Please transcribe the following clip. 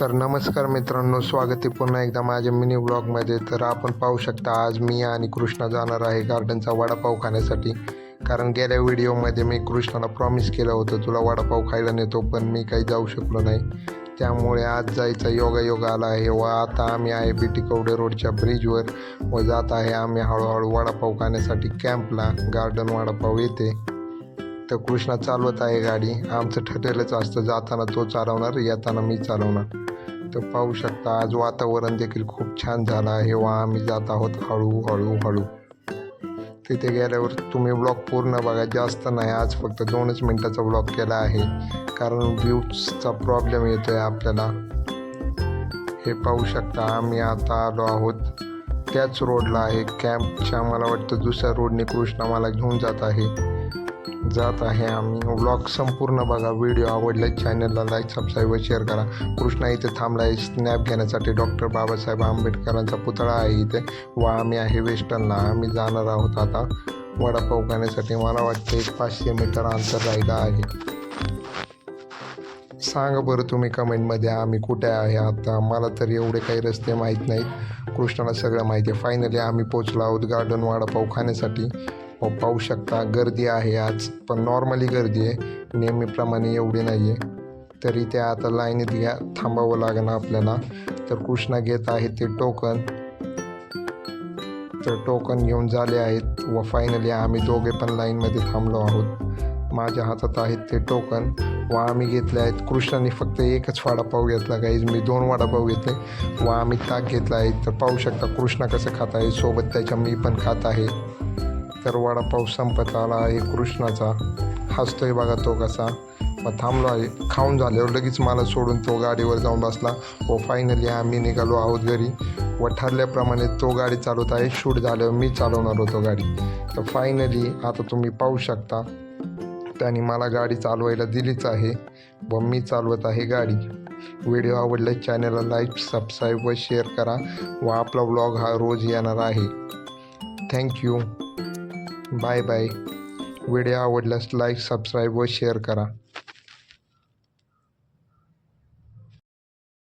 तर नमस्कार मित्रांनो स्वागत आहे पुन्हा एकदा माझ्या मिनी ब्लॉगमध्ये तर आपण पाहू शकता आज मी आणि कृष्णा जाणार आहे गार्डनचा वडापाव खाण्यासाठी. कारण गेल्या व्हिडिओमध्ये मी कृष्णाला प्रॉमिस केलं होतं तुला वडापाव खायला नेतो पण मी काही जाऊ शकलो नाही. त्यामुळे आज जायचा योगा योगा आला आहे. व आता आम्ही आहे बी टी कवडे रोडच्या ब्रिजवर व जात आहे आम्ही हळूहळू वडापाव खाण्यासाठी कॅम्पला गार्डन वडापाव येते. तर कृष्णा चालवत आहे गाडी. आमचं ठरलेलंच असतं जाताना तो चालवणार येताना मी चालवणार. तर पाहू शकता आज वातावरण देखील खूप छान झालं आहे. व आम्ही जात आहोत हळू हळू. हळू तिथे गेल्यावर तुम्ही ब्लॉग पूर्ण बघा. जास्त नाही आज फक्त दोनच मिनटाचा ब्लॉग केला आहे. कारण व्ह्यूजचा प्रॉब्लेम येतो आहे आपल्याला. हे पाहू शकता आम्ही आता आलो आहोत त्याच रोडला आहे. कॅम्पच्या मला वाटतं दुसऱ्या रोडने कृष्णा मला घेऊन जात आहे. जात आहे आम्ही. व्लॉग संपूर्ण बघा. व्हिडिओ आवडला चॅनलला लाईक सबस्क्राईब व शेअर करा. कृष्णा इथे थांबला आहे स्नॅप घेण्यासाठी डॉक्टर बाबासाहेब आंबेडकरांचा पुतळा आहे इथे. व आम्ही आहे वेस्टर्नला. आम्ही जाणार आहोत आता. वडापाव खाण्यासाठी मला वाटतं एक पाचशे मीटर अंतर राहिलं आहे. सांगा बरं तुम्ही कमेंटमध्ये आम्ही कुठे आहे आता. मला तर एवढे काही रस्ते माहीत नाहीत. कृष्णाला सगळं माहिती आहे. फायनली आम्ही पोचलो आहोत गार्डन वडापाव खाण्यासाठी. पाहू शकता. गर्दी आहे आज पण नॉर्मली गर्दी आहे. नेहमीप्रमाणे एवढी नाही आहे तरी त्या आता लाईनीत घ्या थांबावं लागणार आपल्याला. तर कृष्णा घेत आहे ते टोकन तर टोकन घेऊन झाले आहेत. व फायनली आम्ही दोघे पण लाईनमध्ये थांबलो आहोत. माझ्या हातात आहेत ते टोकन व आम्ही घेतले आहेत. कृष्णाने फक्त एकच वडापाव घेतला काहीच मी दोन वडापाव घेतले. व आम्ही ताक घेतला आहे. तर पाहू शकता कृष्णा कसं खात आहे. सोबत त्याच्या मी पण खात आहे. तर वडापाव संपत आला. आहे कृष्णाचा हसतोय बघा तो कसा. मग थांबलो आहे. खाऊन झाल्यावर लगेच मला सोडून तो गाडीवर जाऊन बसला. व फायनली आम्ही निघालो आहोत घरी. व ठरल्याप्रमाणे तो गाडी चालवत आहे. शूट झाल्यावर मी चालवणार होतो गाडी. तर फायनली आता तुम्ही पाहू शकता. त्याने मला गाडी चालवायला दिलीच आहे. व मी चालवत आहे गाडी. व्हिडिओ आवडला चॅनलला लाईक सबस्क्राईब व शेअर करा. व आपला ब्लॉग हा रोज येणार आहे. Thank you bye bye. Video आवडल्यास लाईक सबस्क्राईब व शेअर करा.